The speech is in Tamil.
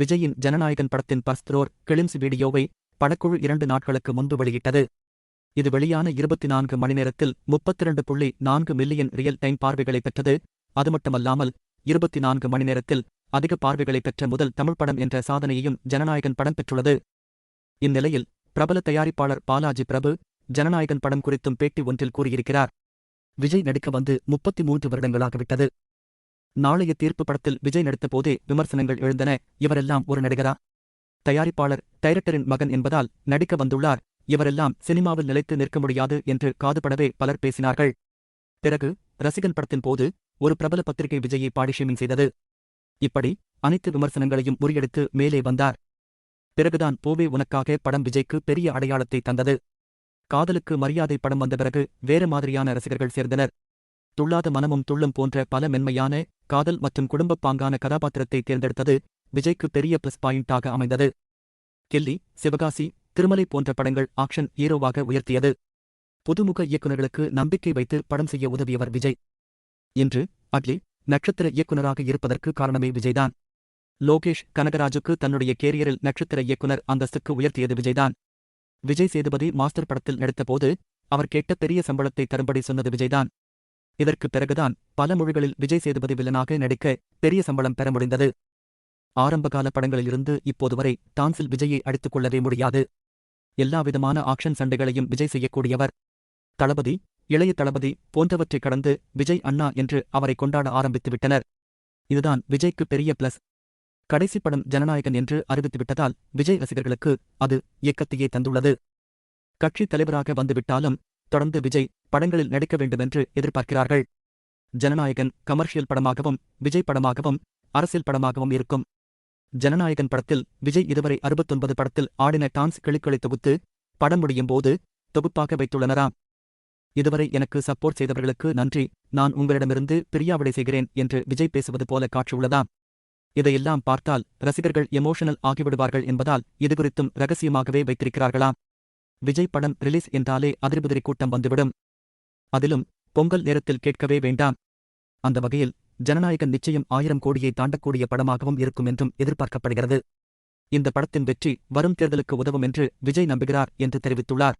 விஜயின் ஜனநாயகன் படத்தின் பஸ்த்ரோர் கிளிம்ஸ் வீடியோவை படக்குழு இரண்டு நாட்களுக்கு முன்பு வெளியிட்டது. இது வெளியான இருபத்தி நான்கு மணி நேரத்தில் முப்பத்திரண்டு புள்ளி நான்கு மில்லியன் ரியல் டைம் பார்வைகளை பெற்றது. அதுமட்டுமல்லாமல் இருபத்தி நான்கு மணி நேரத்தில் அதிக பார்வைகளை பெற்ற முதல் தமிழ் படம் என்ற சாதனையையும் ஜனநாயகன் படம் பெற்றுள்ளது. இந்நிலையில் பிரபல தயாரிப்பாளர் பாலாஜி பிரபு ஜனநாயகன் படம் குறித்தும் பேட்டி ஒன்றில் கூறியிருக்கிறார். விஜய் நடிக்க வந்து முப்பத்தி மூன்று வருடங்களாகிவிட்டது. நாளைய தீர்ப்பு படத்தில் விஜய் நடித்த போதே விமர்சனங்கள் எழுந்தன. இவரெல்லாம் ஒரு நடிகரா? தயாரிப்பாளர் டைரக்டரின் மகன் என்பதால் நடிக்க வந்துள்ளார். இவரெல்லாம் சினிமாவில் நிலைத்து நிற்க முடியாது என்று காதுபடவே பலர் பேசினார்கள். பிறகு ரசிகன் படத்தின் போது ஒரு பிரபல பத்திரிகை விஜயை பாடிஷேமிங் செய்தது. இப்படி அனைத்து விமர்சனங்களையும் முறியடித்து மேலே வந்தார். பிறகுதான் பூவே உனக்காக படம் விஜய்க்கு பெரிய அடையாளத்தை தந்தது. காதலுக்கு மரியாதை படம் வந்த பிறகு வேறு மாதிரியான ரசிகர்கள் சேர்ந்தனர். துள்ளாத மனமும் துள்ளும் போன்ற பல மென்மையான காதல் மற்றும் குடும்பப் பாங்கான கதாபாத்திரத்தை தேர்ந்தெடுத்தது விஜய்க்கு பெரிய பிளஸ் பாயிண்டாக அமைந்தது. கில்லி சிவகாசி திருமலை போன்ற படங்கள் ஆக்ஷன் ஹீரோவாக உயர்த்தியது. புதுமுக இயக்குநர்களுக்கு நம்பிக்கை வைத்து படம் செய்ய உதவியவர் விஜய். இன்று அட்லி நட்சத்திர இயக்குநராக இருப்பதற்கு காரணமே விஜய்தான். லோகேஷ் கனகராஜுக்கு தன்னுடைய கேரியரில் நட்சத்திர இயக்குனர் அந்தஸ்துக்கு உயர்த்தியது விஜய்தான். விஜய் சேதுபதி மாஸ்டர் படத்தில் நடித்தபோது அவர் கேட்ட பெரிய சம்பளத்தை தரும்படி சொன்னது விஜய்தான். இதற்குப் பிறகுதான் பல மொழிகளில் விஜய் சேதுபதி வில்லனாக நடிக்க பெரிய சம்பளம் பெற முடிந்தது. ஆரம்பகால படங்களிலிருந்து இப்போது வரை டான்ஸில் விஜயை அடித்துக் கொள்ளவே முடியாது. எல்லாவிதமான ஆக்ஷன் சண்டைகளையும் விஜய் செய்யக்கூடியவர். தளபதி இளைய தளபதி போன்றவற்றை கடந்து விஜய் அண்ணா என்று அவரை கொண்டாட ஆரம்பித்து விட்டனர். இதுதான் விஜய்க்கு பெரிய பிளஸ். கடைசி படம் ஜனநாயகன் என்று அறிவித்துவிட்டதால் விஜய் ரசிகர்களுக்கு அது இயக்கத்தையே தந்துள்ளது. கட்சித் தலைவராக வந்துவிட்டாலும் தொடர்ந்து விஜய் படங்களில் நடிக்க வேண்டுமென்று எதிர்பார்க்கிறார்கள். ஜனநாயகன் கமர்ஷியல் படமாகவும் விஜய் படமாகவும் அரசியல் படமாகவும் இருக்கும். ஜனநாயகன் படத்தில் விஜய் இதுவரை அறுபத்தொன்பது படத்தில் ஆடின டான்ஸ் கிளிக்களை தொகுத்து படம் முடியும் போது தொகுப்பாக வைத்துள்ளனராம். இதுவரை எனக்கு சப்போர்ட் செய்தவர்களுக்கு நன்றி. நான் உங்களிடமிருந்து பிரியாவிடை செய்கிறேன் என்று விஜய் பேசுவது போல காட்சியுள்ளதாம். இதையெல்லாம் பார்த்தால் ரசிகர்கள் எமோஷனல் ஆகிவிடுவார்கள் என்பதால் இதுகுறித்தும் ரகசியமாகவே வைத்திருக்கிறார்களாம். விஜய் படம் ரிலீஸ் என்றாலே அதிர்புதிரி கூட்டம் வந்துவிடும். அதிலும் பொங்கல் நேரத்தில் கேட்கவே வேண்டாம். அந்த வகையில் ஜனநாயகன் நிச்சயம் ஆயிரம் கோடியை தாண்டக்கூடிய படமாகவும் இருக்கும் என்றும் எதிர்பார்க்கப்படுகிறது. இந்த படத்தின் வெற்றி வரும் தேர்தலுக்கு உதவும் என்று விஜய் நம்புகிறார் என்று தெரிவித்துள்ளார்.